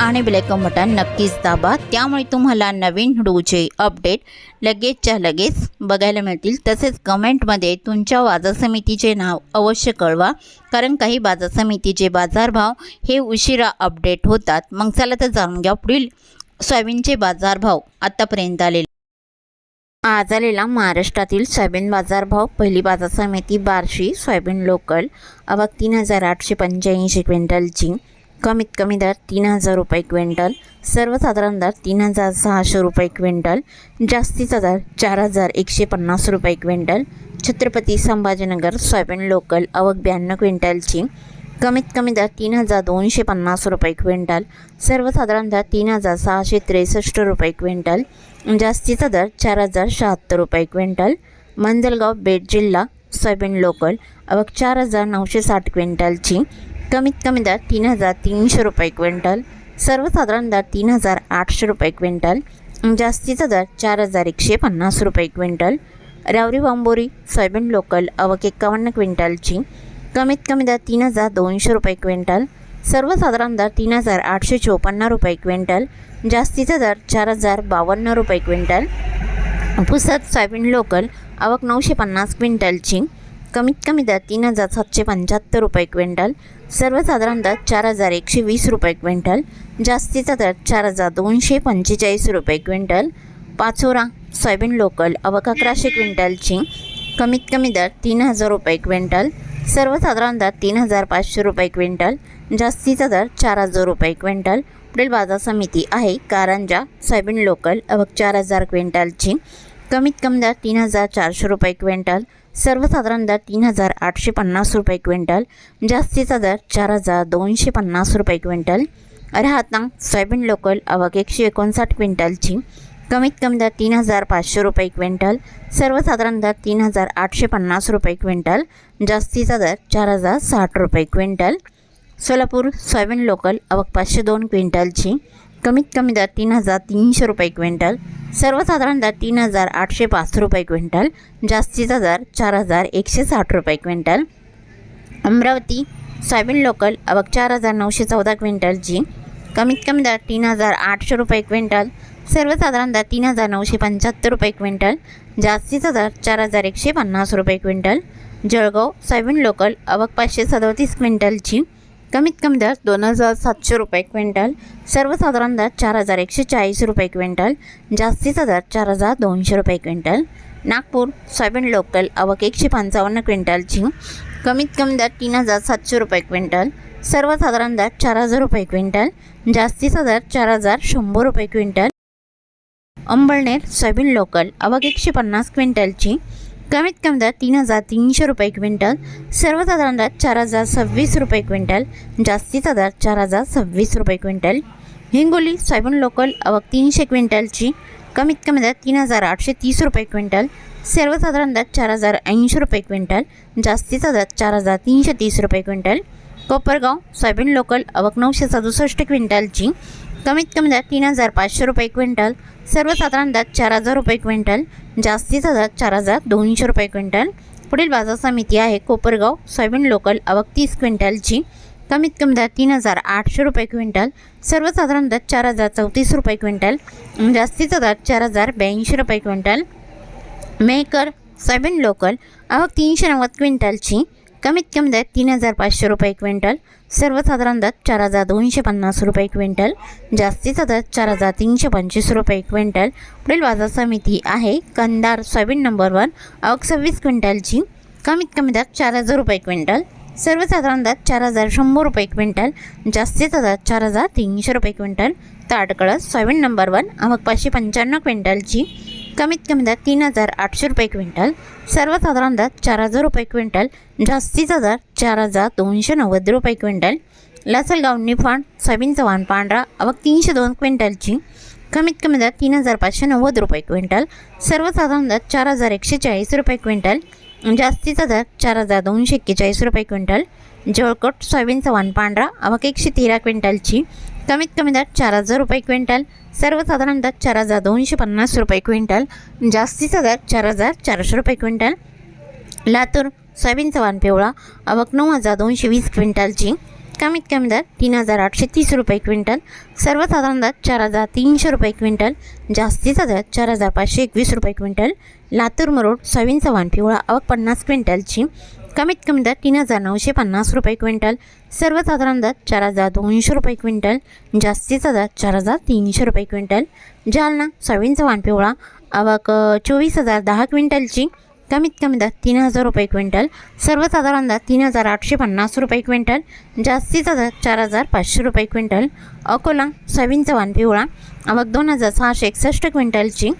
आणि bell icon button नक्कीच दाबा. त्यामुळे तुम्हाला नवीन व्हिडिओचे अपडेट लगेचच्या लगेच बघायला मिळतील. तसेच कमेंटमध्ये तुमच्या बाजार समितीचे नाव अवश्य कळवा. कारण काही बाजार समितीचे बाजारभाव हे उशिरा अपडेट होतात. मग चला तर जाणून घ्या पुढील सोयाबीनचे बाजारभाव आत्तापर्यंत आलेले. आज आलेला महाराष्ट्रातील सोयाबीन बाजारभाव. पहिली बाजार समिती बार्शी सोयाबीन लोकल अवाक तीन हजार आठशे पंच्याऐंशी क्विंटलची कमीत कमी दर तीन हजार रुपये क्विंटल सर्वसाधारण दर तीन हजार सहाशे रुपये क्विंटल जास्तीचा दर चार हजार एकशे पन्नास रुपये quintal Chhatrapati Sambhajinagar soybean local अवक ब्याण्णव क्विंटलची कमीत कमी दर तीन हजार दोनशे पन्नास रुपये क्विंटल सर्वसाधारण दर तीन हजार सहाशे त्रेसष्ट रुपये क्विंटल जास्तीचा दर चार हजार शहात्तर रुपये क्विंटल मंजलगाव बेट जिल्हा सोयाबीन लोकल अवक चार हजार नऊशे साठ क्विंटलची कमीत कमी दर तीन हजार तीनशे रुपये क्विंटल सर्वसाधारण दर तीन हजार आठशे रुपये क्विंटल जास्तीचा दर चार हजार एकशे पन्नास रुपये क्विंटल रावरी बांबोरी सोयाबीन लोकल अवक एकावन्न क्विंटलची कमीत कमी दर तीन हजार दोनशे रुपये क्विंटल सर्वसाधारण दर तीन हजार आठशे चोपन्न रुपये क्विंटल जास्तीचा दर चार हजार बावन्न रुपये क्विंटल पुसद सोयाबीन लोकल आवक नऊशे पन्नास क्विंटलची कमीत कमी दर तीन हजार सातशे पंच्याहत्तर रुपये क्विंटल सर्वसाधारण दर चार हजार एकशे वीस रुपये क्विंटल जास्तीचा दर चार हजार दोनशे पंचेचाळीस रुपये क्विंटल पाचोरा सोयाबीन लोकल अवक अकराशे क्विंटलची कमीत कमी दर तीन हजार रुपये क्विंटल सर्वसाधारण दर तीन हजार पाचशे रुपये क्विंटल जास्तीचा दर चार हजार रुपये क्विंटल. पुढील बाजार समिती आहे कारंजा सोयाबीन लोकल अवक चार हजार क्विंटलची कमीत कमी दर तीन हजार चारशे रुपये क्विंटल सर्वसाधारण दर तीन हजार आठशे पन्नास रुपये क्विंटल जास्तीचा दर चार हजार दोनशे पन्नास रुपये क्विंटल. राहतांग सोयाबीन लोकल अवक एकशे एकोणसाठ क्विंटलची. कमीत कमी दर तीन हजार पाचशे रुपये क्विंटल सर्वसाधारण दर तीन हजार आठशे पन्नास रुपये क्विंटल जास्तीचा दर चार हजार साठ रुपये क्विंटल. सोलापूर सोयाबीन लोकल अवक पाचशे दोन क्विंटलची. कमीत कमी दर तीन हजार तीनशे रुपये क्विंटल सर्वसाधारण दर तीन हजार आठशे पाच रुपये क्विंटल जास्तीचा दर चार हजार एकशे साठ रुपये क्विंटल. अमरावती सोयाबीन लोकल अवक चार हजार नऊशे चौदा क्विंटलची कमीत कमी दर तीन हजार आठशे रुपये क्विंटल सर्वसाधारण दर तीन हजार नऊशे पंच्याहत्तर रुपये क्विंटल जास्तीचा दर चार हजार एकशे पन्नास रुपये क्विंटल. जळगाव सोयाबीन लोकल अवक पाचशे सदोतीस क्विंटलची कमीत कमी दर दोन हजार सातशे रुपये क्विंटल सर्वसाधारण दर चार हजार एकशे चाळीस रुपये क्विंटल जास्तीचा दर चार हजार दोनशे रुपये क्विंटल. नागपूर सोयाबीन लोकल अवक एकशे पंचावन्न क्विंटलची कमीत कमी दर तीन हजार सातशे रुपये क्विंटल सर्वसाधारण दर चार हजार रुपये क्विंटल जास्तीचा दर चार हजार शंभर रुपये क्विंटल. अंबळनेर सोयाबीन लोकल अवक एकशे पन्नास क्विंटलची कमीत कमी दर तीन हजार तीनशे रुपये क्विंटल सर्वसाधारण दर चार हजार सव्वीस रुपये क्विंटल जास्तीचा दर चार हजार सव्वीस रुपये क्विंटल. हिंगोली सोयाबीन लोकल अवक तीनशे क्विंटलची कमीत कमी दर तीन हजार आठशे तीस रुपये क्विंटल सर्वसाधारण दर चार हजार ऐंशी रुपये क्विंटल जास्तीचा दर चार हजार तीनशे तीस रुपये क्विंटल. कोपरगाव सोयाबीन लोकल अवक नऊशे सदुसष्ट क्विंटलची कमीत कमी दर तीन हजार पाचशे रुपये क्विंटल सर्वसाधारण दर चार हजार रुपये क्विंटल जास्तीचा दर चार हजार दोनशे रुपये क्विंटल. पुढील बाजार समिती आहे कोपरगाव सोयाबीन लोकल अवक तीस क्विंटलची. कमीत कमी दर तीन हजार आठशे रुपये क्विंटल सर्वसाधारण दर चार हजार चौतीस रुपये क्विंटल जास्तीचा दर चार हजार ब्याऐंशी रुपये क्विंटल. मेकर सोयाबीन लोकल अवक तीनशे नव्वद क्विंटलची. कमीत कमी दर तीन हजार पाचशे रुपये क्विंटल सर्वसाधारण दर चार हजार दोनशे पन्नास रुपये क्विंटल जास्तीचा दर चार हजार तीनशे पंचवीस रुपये क्विंटल. पुढील बाजार समिती आहे कंदार सोयाबीन नंबर वन अवक सव्वीस क्विंटलची कमीत कमी दर चार हजार रुपये क्विंटल सर्वसाधारण दर चार हजार शंभर रुपये क्विंटल जास्तीचा दर चार हजार तीनशे रुपये quintal. Tadkalas soybean number one अवक पाचशे पंच्याण्णव क्विंटलची कमीत कमी दर तीन हजार आठशे रुपये क्विंटल सर्वसाधारण दर चार हजार रुपये क्विंटल जास्तीचा दर चार हजार दोनशे नव्वद रुपये क्विंटल लासलगाव निफाण सोयाबीन चव्हाण पांढरा अवक तीनशे दोन क्विंटलची कमीत कमी दर तीन हजार पाचशे नव्वद रुपये क्विंटल सर्वसाधारण दर चार हजार एकशे चाळीस रुपये क्विंटल जास्तीचा दर चार हजार दोनशे एक्केचाळीस रुपये क्विंटल जळकोट सोयाबीन चव्हाण पांढरा अवाक एकशे तेरा क्विंटलची. कमीत कमी दर चार हजार रुपये क्विंटल. सर्वसाधारण दर चार हजार दोनशे पन्नास रुपये क्विंटल. जास्तीचा दर चार हजार चारशे रुपये क्विंटल. लातूर सोयाबीन चव्हाण पिवळा अवाक नऊ हजार दोनशे वीस क्विंटलची. कमीत कमी दर तीन हजार आठशे तीस रुपये क्विंटल. सर्वसाधारण दर चार हजार तीनशे रुपये क्विंटल. जास्तीचा दर चार हजार पाचशे एकवीस रुपये क्विंटल. लातूर मरोड सोयाबीनचा चव्हाण पिवळा अवाक पन्नास क्विंटलची. कमीत कमी दर तीन हजार नऊशे पन्नास रुपये क्विंटल. सर्वसाधारण दर चार हजार दोनशे रुपये क्विंटल. जास्तीचा दर चार हजार तीनशे रुपये क्विंटल. जालना सोयाबीन चव्हाण पिवळा आवक चोवीस हजार दहा क्विंटलची. कमीत कमी दर तीन हजार रुपये क्विंटल. सर्वसाधारण दर तीन हजार आठशे पन्नास रुपये क्विंटल. जास्तीचा दर चार हजार पाचशे रुपये क्विंटल. अकोला सोयाबीन चव्हाण पिवळा आवक दोन हजार सहाशे एकसष्ट क्विंटलची.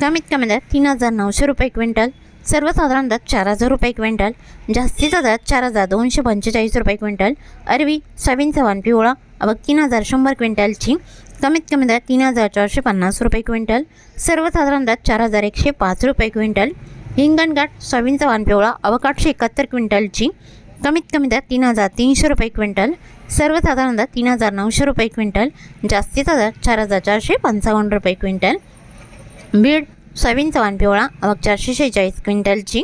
कमीत कमी दर तीन हजार नऊशे रुपये क्विंटल. सर्वसाधारण दर चार हजार रुपये क्विंटल जास्तीचा दर चार हजार दोनशे पंचेचाळीस रुपये क्विंटल अरवी सोयाबीन चव्हाण पिवळा आवक तीन हजार शंभर क्विंटलची कमीत कमी दर तीन हजार चारशे पन्नास रुपये क्विंटल सर्वसाधारण दर चार हजार एकशे पाच रुपये क्विंटल हिंगणघाट सोयाबीन चव्हाण पिवळा आवक आठशे एकाहत्तर क्विंटलची कमीत कमी दर तीन हजार तीनशे रुपये क्विंटल सर्वसाधारण दर तीन हजार नऊशे रुपये क्विंटल जास्तीचा दर चार हजार चारशे पंचावन्न रुपये क्विंटल. बीड सोयाबीन चव्हाण पिवळा अवघ चारशे शेहेचाळीस क्विंटलची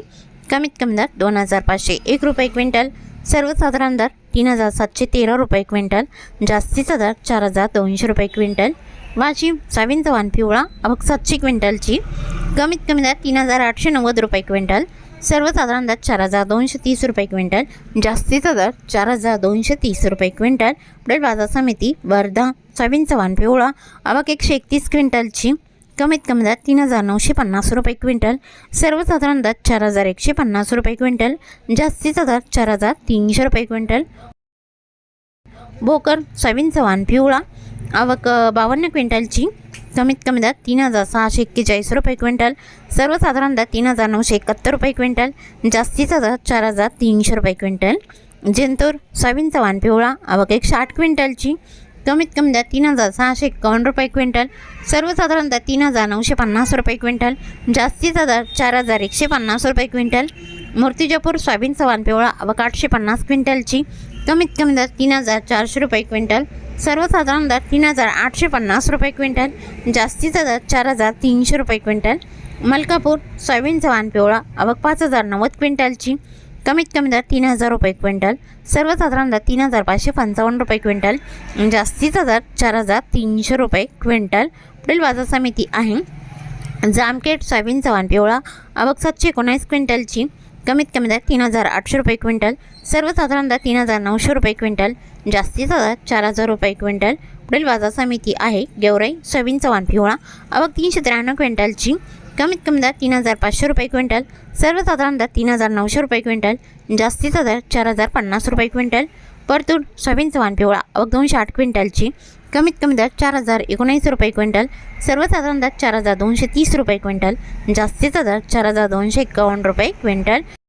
कमीत कमी दर दोन हजार पाचशे एक रुपये क्विंटल. सर्वसाधारण दर तीन हजार सातशे तेरा रुपये क्विंटल. जास्तीचा दर चार हजार दोनशे रुपये क्विंटल. वाशिम सोयाबीन चव्हाण पिवळा अवघ सातशे क्विंटलची कमीत कमी दर तीन हजार आठशे नव्वद रुपये क्विंटल. सर्वसाधारण दर चार हजार दोनशे तीस रुपये क्विंटल. जास्तीचा दर चार हजार दोनशे तीस रुपये क्विंटल. पुढे बाजार समिती वर्धा सोयाबीन चव्हाण पिवळा अवघ एकशे एकतीस क्विंटलची कमीत कमी दर तीन हजार नऊशे पन्नास रुपये क्विंटल सर्वसाधारण दात चार हजार एकशे पन्नास रुपये क्विंटल जास्तीचा दर चार हजार तीनशे रुपये क्विंटल. भोकर सोयाबीन चव्हाण पिवळा आवक बावन्न क्विंटलची कमीत कमी दात तीन हजार सहाशे एक्केचाळीस रुपये क्विंटल सर्वसाधारण दर तीन हजार नऊशे एकाहत्तर रुपये क्विंटल जास्तीचा दर चार हजार तीनशे रुपये क्विंटल. जिंतूर सोयाबीन चव्हाण पिवळा आवक एकशे आठ क्विंटलची कमीत कमी दर तीन हजार सहाशे एकावन्न रुपये क्विंटल. सर्वसाधारण दर तीन हजार नऊशे पन्नास रुपये क्विंटल. जास्तीचा दर चार हजार एकशे पन्नास रुपये क्विंटल. मूर्तिजापूर सोयाबीन चव्हाण पिवळा आवक आठशे पन्नास क्विंटलची. कमीत कमी दर तीन हजार चारशे रुपये क्विंटल. सर्वसाधारण दर तीन हजार आठशे पन्नास रुपये क्विंटल. जास्तीचा दर चार हजार तीनशे रुपये क्विंटल. मलकापूर सोयाबीन सवान पिवळा अवक पाच हजार नव्वद क्विंटलची. कमीत कमी दर तीन हजार रुपये क्विंटल सर्वसाधारण दर तीन हजार पाचशे पंचावन्न रुपये क्विंटल जास्तीचा दर चार हजार तीनशे रुपये क्विंटल. पुढील बाजार समिती आहे. जामखेड सोयाबीन चव्हाण पिवळा आवक सातशे एकोणावीस क्विंटलची कमीत कमी दर तीन हजार आठशे रुपये क्विंटल सर्वसाधारण दर तीन हजार नऊशे रुपये क्विंटल जास्तीचा दर चार हजार रुपये क्विंटल. पुढील बाजार समिती आहे गेवराई सोयाबीन चव्हाण पिवळा आवक तीनशे त्र्याण्णव क्विंटलची कमीत कमी दर तीन हजार पाचशे रुपये क्विंटल सर्वसाधारण दर तीन हजार नऊशे रुपये क्विंटल जास्तीचा दर चार हजार पन्नास रुपये क्विंटल परतूर सोयाबीन चव्हाण पिवळा अवघ दोनशे आठ क्विंटलची कमीत कमी दर चार हजार एकोणीस रुपये क्विंटल सर्वसाधारण दर चार हजार दोनशे तीस रुपये क्विंटल जास्तीचा दर चार हजार दोनशे एकावन्न रुपये क्विंटल.